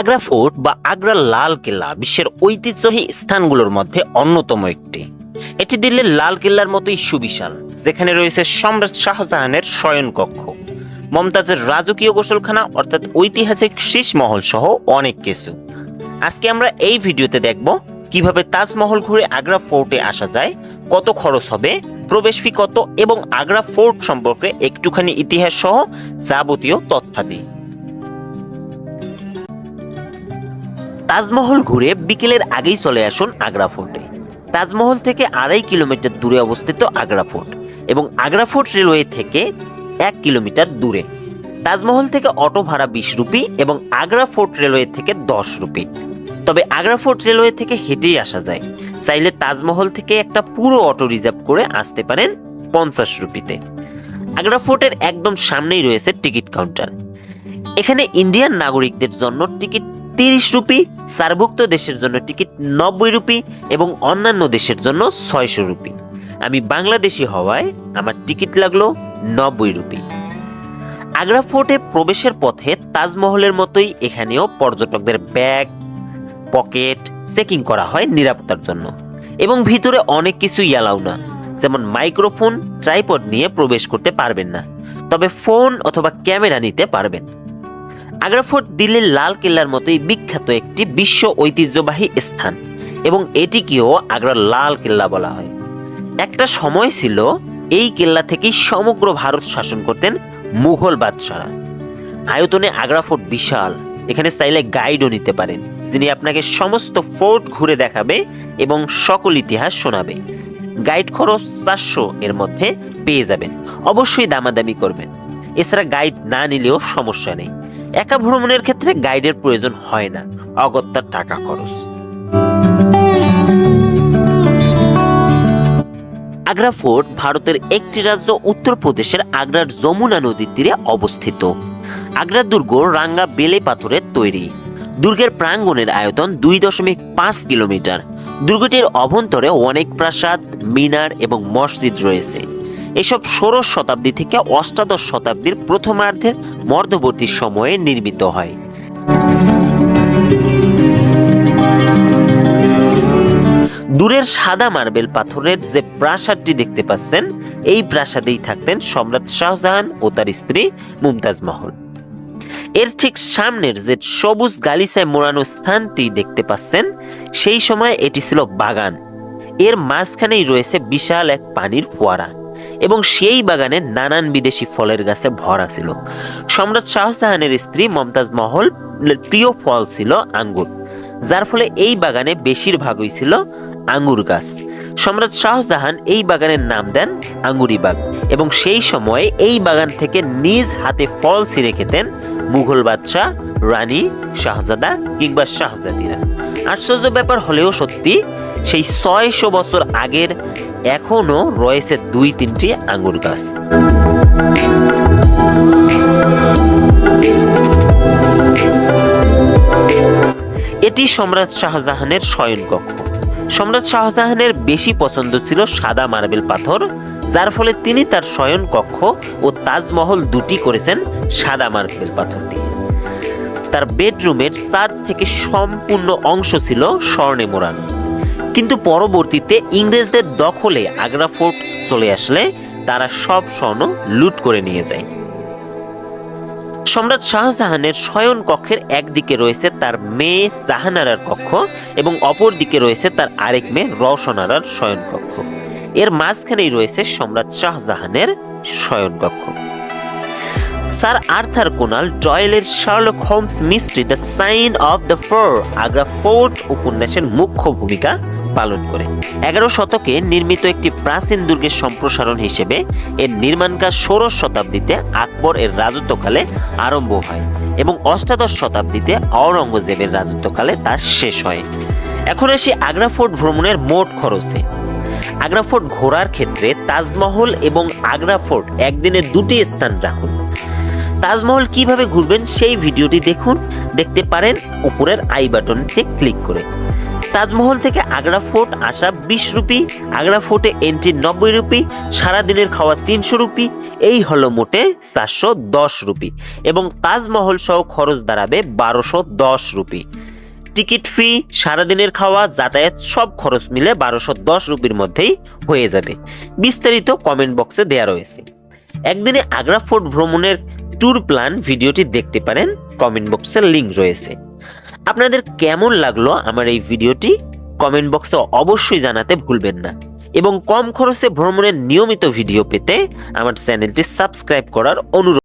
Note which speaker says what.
Speaker 1: Agra fort বা আগ্রা লাল কেল্লা বিশ্বের ঐতিহ্যহী স্থানগুলোর মধ্যে অন্যতম একটি। এটি দিল্লির লাল কেল্লার মতোই সুবিশাল, যেখানে রয়েছে সম্রাট শাহজাহানের শয়নকক্ষ। মমতাজের রাজকীয় গোসলখানা অর্থাৎ ঐতিহাসিক শীষ মহল সহ অনেক কিছু। আজকে আমরা এই ভিডিওতে দেখব কীভাবে তাজমহল ঘুরে আগ্রা ফোর্টে আসা যায়, কত খরচ হবে, প্রবেশ ফি কত এবং আগ্রা ফোর্ট সম্পর্কে একটুখানি ইতিহাস সহ যাবতীয় তথ্যাদি। তাজমহল ঘুরে বিকেলের আগেই চলে আসুন আগ্রা ফোর্টে। তাজমহল থেকে আড়াই কিলোমিটার দূরে অবস্থিত আগ্রা ফোর্ট এবং আগ্রা ফোর্ট রেলওয়ে থেকে এক কিলোমিটার দূরে। তাজমহল থেকে অটো ভাড়া বিশ রুপি এবং আগ্রা ফোর্ট রেলওয়ে থেকে দশ রুপি। তবে আগ্রা ফোর্ট রেলওয়ে থেকে হেঁটেই আসা যায়। চাইলে তাজমহল থেকে একটা পুরো অটো রিজার্ভ করে আসতে পারেন পঞ্চাশ রুপিতে। আগ্রা ফোর্টের একদম সামনেই রয়েছে টিকিট কাউন্টার। এখানে ইন্ডিয়ান নাগরিকদের জন্য টিকিট তিরিশ রুপি, সারভুক্ত দেশের জন্য টিকিট নব্বই রুপি এবং অন্যান্য দেশের জন্য ছয়শো রুপি। আমি বাংলাদেশি হওয়ায় আমার টিকিট লাগল নব্বই রুপি। আগ্রা ফোর্টে প্রবেশের পথে তাজমহলের মতোই এখানেও পর্যটকদের ব্যাগ, পকেট, চেকিং করা হয় নিরাপত্তার জন্য। এবং ভিতরে অনেক কিছুই অ্যালাউ না। যেমন মাইক্রোফোন, ট্রাইপড নিয়ে প্রবেশ করতে পারবেন না। তবে ফোন অথবা ক্যামেরা নিতে পারবেন। আগ্রা ফোর্ট দিল্লির লাল কেল্লার মতোই বিখ্যাত একটি বিশ্ব ঐতিহ্যবাহী স্থান এবং এটিকেও আগ্রার লাল কেল্লা বলা হয়। একটা সময় ছিল এই কেল্লা থেকেই সমগ্র ভারত শাসন করতেন মুঘল বাদশারা। আয়তনে আগ্রা ফোর্ট বিশাল, এখানে চাইলে গাইডও নিতে পারেন, যিনি আপনাকে সমস্ত ফোর্ট ঘুরে দেখাবে এবং সকল ইতিহাস শোনাবে। গাইড খরচ চারশো এর মধ্যে পেয়ে যাবেন। অবশ্যই দামাদামি করবেন। এছাড়া গাইড না নিলেও সমস্যা নেই। একা ভ্রমণের ক্ষেত্রে গাইডের প্রয়োজন হয় না। অগত্যার টাকা খরচ। আগ্রা ফোর্ট ভারতের একটি রাজ্য উত্তরপ্রদেশের আগ্রার যমুনা নদীর তীরে অবস্থিত। আগ্রা দুর্গ রাঙ্গা বেলে পাথরের তৈরি। দুর্গের প্রাঙ্গণের আয়তন দুই দশমিক পাঁচ কিলোমিটার। দুর্গটির অভ্যন্তরে অনেক প্রাসাদ, মিনার এবং মসজিদ রয়েছে। এসব ষোড়শ শতাব্দী থেকে অষ্টাদশ শতাব্দীর প্রথমার্ধের মধ্যবর্তী সময়ে নির্মিত হয়। দূরের সাদা মার্বেল পাথরের যে প্রাসাদটি দেখতে পাচ্ছেন, এই প্রাসাদেই থাকতেন সম্রাট শাহজাহান ও তার স্ত্রী মুমতাজ মহল। এর ঠিক সামনের যে সবুজ গালিচায় মোড়ানো স্থানটি দেখতে পাচ্ছেন, সেই সময় এটি ছিল বাগান। এর মাঝখানেই রয়েছে বিশাল এক পানির ফোয়ারা। এবং সেই বাগানে নানান বিদেশি ফলের গাছে ভরা ছিল। সম্রাট শাহজাহানের স্ত্রী মমতাজ মহল প্রিয় ফল ছিল আঙ্গুর, যার ফলে এই বাগানে বেশিরভাগই ছিল আঙ্গুর গাছ। সম্রাট শাহজাহান এই বাগানের নাম দেন আঙ্গুরি বাগ এবং সেই সময়ে এই বাগান থেকে নিজ হাতে ফল ছিঁড়ে খেতেন মুঘল বাদশাহ রানী শাহজাদা কিংবা শাহজাদিরা আশ্চর্য ব্যাপার হলেও সত্যি সেই ছয়শো বছর আগের এখনও রয়েছে দুই তিনটি আঙ্গুর গাছ। এটি সম্রাট শাহজাহানের শয়নকক্ষ। সম্রাট শাহজাহানের বেশি পছন্দ ছিল সাদা মার্বেল পাথর, যার ফলে তিনি তার শয়ন কক্ষ ও তাজমহল দুটি করেছেন সাদা মার্বেল পাথর দিয়ে। তার বেডরুমের ছাদ থেকে সম্পূর্ণ অংশ ছিল স্বর্ণে মোড়ানো। কিন্তু পরবর্তীতে ইংরেজদের দখলে আগ্রা ফোর্ট চলে আসলে তারা সব স্বর্ণ লুট করে নিয়ে যায়। সম্রাট শাহজাহানের শয়ন কক্ষের একদিকে রয়েছে তার মেয়ে জাহানারার কক্ষ এবং অপর দিকে রয়েছে তার আরেক মেয়ে রওশনারার শয়ন কক্ষ। এর মাঝখানেই রয়েছে সম্রাট শাহজাহানের শয়ন কক্ষ। Sir Arthur Conan ডয়েলের Sherlock Holmes mystery the sign of the four Agra fort উপন্যাসের মুখ্য ভূমিকা পালন করে। এগারো শতকে নির্মিত একটি প্রাচীন দুর্গের সম্প্রসারণ হিসেবে এর নির্মাণ কাজ ষোড়শ শতাব্দীতে আকবর এর রাজত্বকালে আরম্ভ হয় এবং অষ্টাদশ শতাব্দীতে আওরঙ্গজেবের রাজত্বকালে তা শেষ হয়। এখন আসি আগ্রা ফোর্ট ভ্রমণের মোট খরচে। আগ্রা ফোর্ট ঘোরার ক্ষেত্রে তাজমহল এবং আগ্রা ফোর্ট একদিনে দুটি স্থান রাখুন। তাজমহল কীভাবে ঘুরবেন সেই ভিডিওটি দেখুন। দেখতে পারেন উপরের আই বাটনটি ক্লিক করে। তাজমহল থেকে আগ্রা ফোর্ট আসা বিশ রুপি, আগ্রা ফোর্টে এন্ট্রি নব্বই রুপি, সারাদিনের খাওয়া তিনশো রুপি, এই হলো মোটে চারশো দশ রুপি এবং তাজমহল সহ খরচ দাঁড়াবে বারোশো দশ রুপি। টিকিট ফি সারাদিনের খাওয়া, যাতায়াত সব খরচ মিলে বারোশো দশ রুপির মধ্যেই হয়ে যাবে। বিস্তারিত কমেন্ট বক্সে দেওয়া রয়েছে। একদিনে আগ্রা ফোর্ট ভ্রমণের ট্যুর প্ল্যান ভিডিওটি দেখতে পারেন কমেন্ট বক্সে লিঙ্ক রয়েছে। আপনাদের কেমন লাগল আমার এই ভিডিওটি কমেন্ট বক্সে অবশ্যই জানাতে ভুলবেন না। এবং কম খরচে ভ্রমণের নিয়মিত ভিডিও পেতে আমার চ্যানেলটি সাবস্ক্রাইব করার অনুরোধ